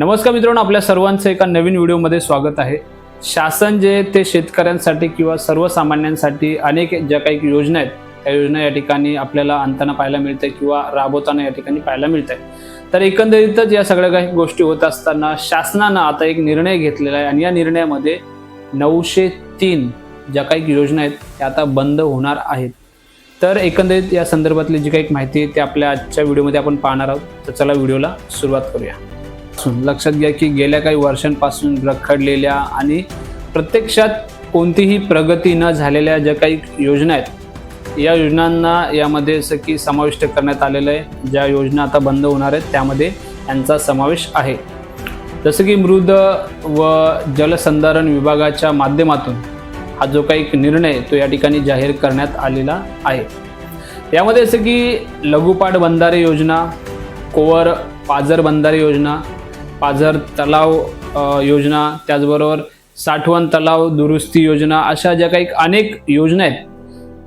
नमस्कार मित्रांनो आपल्या सर्वांचं एका नवीन व्हिडिओमध्ये स्वागत आहे. शासन जे ते शेतकऱ्यांसाठी किंवा सर्वसामान्यांसाठी अनेक ज्या काही योजना आहेत त्या योजना या ठिकाणी आपल्याला आणताना पाहायला मिळते किंवा राबवताना या ठिकाणी पाहायला मिळत आहे तर एकंदरीतच या सगळ्या काही गोष्टी होत असताना शासनानं आता एक निर्णय घेतलेला आहे आणि या निर्णयामध्ये नऊशे तीन ज्या काही योजना आहेत त्या आता बंद होणार आहेत. तर एकंदरीत या संदर्भातली जी काही माहिती आहे ती आपल्या आजच्या व्हिडिओमध्ये आपण पाहणार आहोत. तर चला व्हिडिओला सुरुवात करूया. लक्षात घ्या की गेल्या काही वर्षांपासून रखडलेल्या आणि प्रत्यक्षात कोणतीही प्रगती न झालेल्या ज्या काही योजना आहेत या योजनांना यामध्ये जसं की समाविष्ट करण्यात आलेलं आहे. ज्या योजना आता बंद होणार आहेत त्यामध्ये यांचा समावेश आहे. जसं की मृद व जलसंधारण विभागाच्या माध्यमातून हा जो काही निर्णय तो या ठिकाणी जाहीर करण्यात आलेला आहे. यामध्ये जसं की लघुपाट बंधारे योजना कोवर पाजर बंधारे योजना पाझर तलाव योजना त्याचबरोबर साठवण तलाव दुरुस्ती योजना अशा ज्या काही अनेक योजना आहेत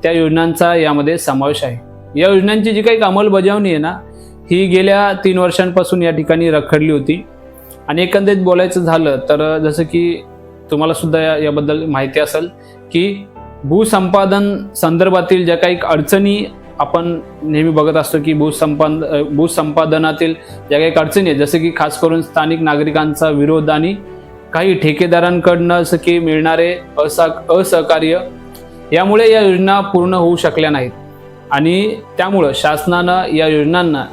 त्या योजनांचा यामध्ये समावेश आहे. या योजनांची जी काही अंमलबजावणी आहे ना ही गेल्या तीन वर्षांपासून या ठिकाणी रखडली होती. आणि एकंदरीत बोलायचं झालं तर जसं की तुम्हाला सुद्धा या याबद्दल माहिती असेल की भूसंपादन संदर्भातील ज्या काही अडचणी आपण नेहमी बघत असतो की भूसंपाद भूसंपादनातील ज्या काही अडचणी आहेत जसं की खास करून स्थानिक नागरिकांचा विरोध आणि काही ठेकेदारांकडनं जसं की मिळणारे असा असहकार्य यामुळे या योजना पूर्ण होऊ शकल्या नाहीत. आणि त्यामुळं शासनानं या योजनांना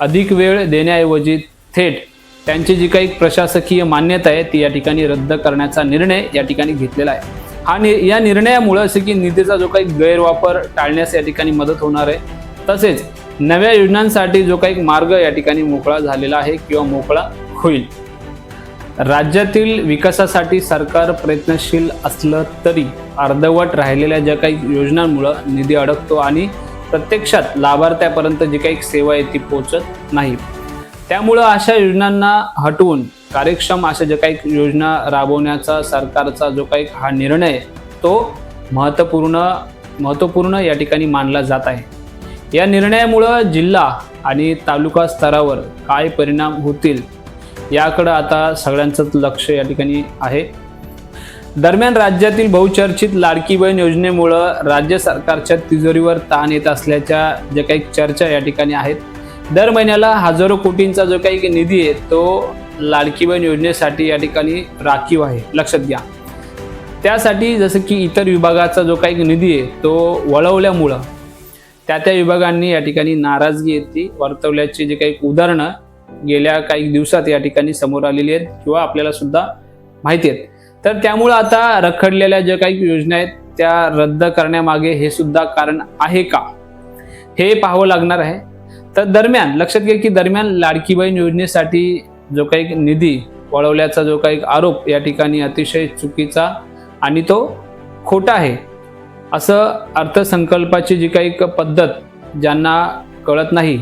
अधिक वेळ देण्याऐवजी थेट त्यांची जी काही प्रशासकीय मान्यता आहे ती या ठिकाणी रद्द करण्याचा निर्णय या ठिकाणी घेतलेला आहे. हा नि या निर्णयामुळं असं की निधीचा जो काही गैरवापर टाळण्यास या ठिकाणी मदत होणार आहे. तसेच नव्या योजनांसाठी जो काही मार्ग या ठिकाणी मोकळा झालेला आहे किंवा मोकळा होईल. राज्यातील विकासासाठी सरकार प्रयत्नशील असलं तरी अर्धवट राहिलेल्या ज्या काही योजनांमुळं निधी अडकतो आणि प्रत्यक्षात लाभार्थ्यापर्यंत जी काही सेवा आहे ती पोचत नाही. त्यामुळं अशा योजनांना हटवून कार्यक्षम अशा ज्या काही योजना राबवण्याचा सरकारचा जो काही हा निर्णय तो महत्त्वपूर्ण महत्त्वपूर्ण या ठिकाणी मानला जात आहे. या निर्णयामुळं जिल्हा आणि तालुका स्तरावर काय परिणाम होतील याकडं आता सगळ्यांचंच लक्ष या ठिकाणी आहे. दरम्यान राज्यातील बहुचर्चित लाडकी बहीण योजनेमुळं राज्य सरकारच्या तिजोरीवर ताण येत असल्याच्या ज्या काही चर्चा या ठिकाणी आहेत. दर महिन्याला हजारो कोटींचा जो काही निधी आहे तो लाडकी बहीण योजनेसाठी या ठिकाणी राखीव आहे. लक्षात घ्या. त्यासाठी जसं की इतर विभागाचा जो काही निधी आहे तो वळवल्यामुळं त्या त्या विभागांनी या ठिकाणी नाराजगी येते वर्तवल्याची जे काही उदाहरणं गेल्या काही दिवसात या ठिकाणी समोर आलेली आहेत किंवा आपल्याला सुद्धा माहिती आहेत. तर त्यामुळं आता रखडलेल्या ज्या काही योजना आहेत त्या रद्द करण्यामागे हे सुद्धा कारण आहे का? हे पाहावं लागणार आहे. तर दरम्यान लक्षात घ्या की दरम्यान लाडकी बहीण योजनेसाठी जो काही निधी वळवल्याचा जो काही आरोप या ठिकाणी अतिशय चुकीचा आणि तो खोटा आहे असं अर्थसंकल्पाची जी काही पद्धत ज्यांना कळत नाही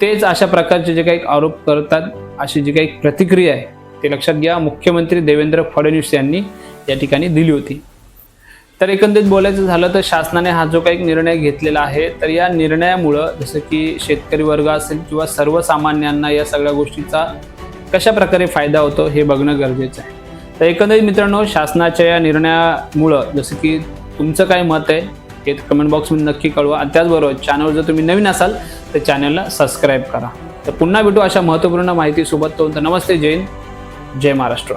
तेच अशा प्रकारचे जे काही आरोप करतात अशी जी काही प्रतिक्रिया आहे ते लक्षात घ्या. मुख्यमंत्री देवेंद्र फडणवीस यांनी या ठिकाणी दिली होती. तर एकंदरीत बोलायचं झालं तर शासनाने हा जो काही निर्णय घेतलेला आहे तर या निर्णयामुळं जसं की शेतकरी वर्ग असेल किंवा सर्वसामान्यांना या सगळ्या गोष्टीचा कशा प्रकारे फायदा होतो हे बघणं गरजेचं आहे. तर एकंदरीत मित्रांनो शासनाच्या या निर्णयामुळं जसं की तुमचं काय मत आहे हे कमेंट बॉक्समध्ये नक्की कळवा. आणि त्याचबरोबर चॅनल जर तुम्ही नवीन असाल तर चॅनलला सबस्क्राईब करा. तर पुन्हा भेटू अशा महत्त्वपूर्ण माहितीसोबत. तो नमस्ते जैन जय महाराष्ट्र.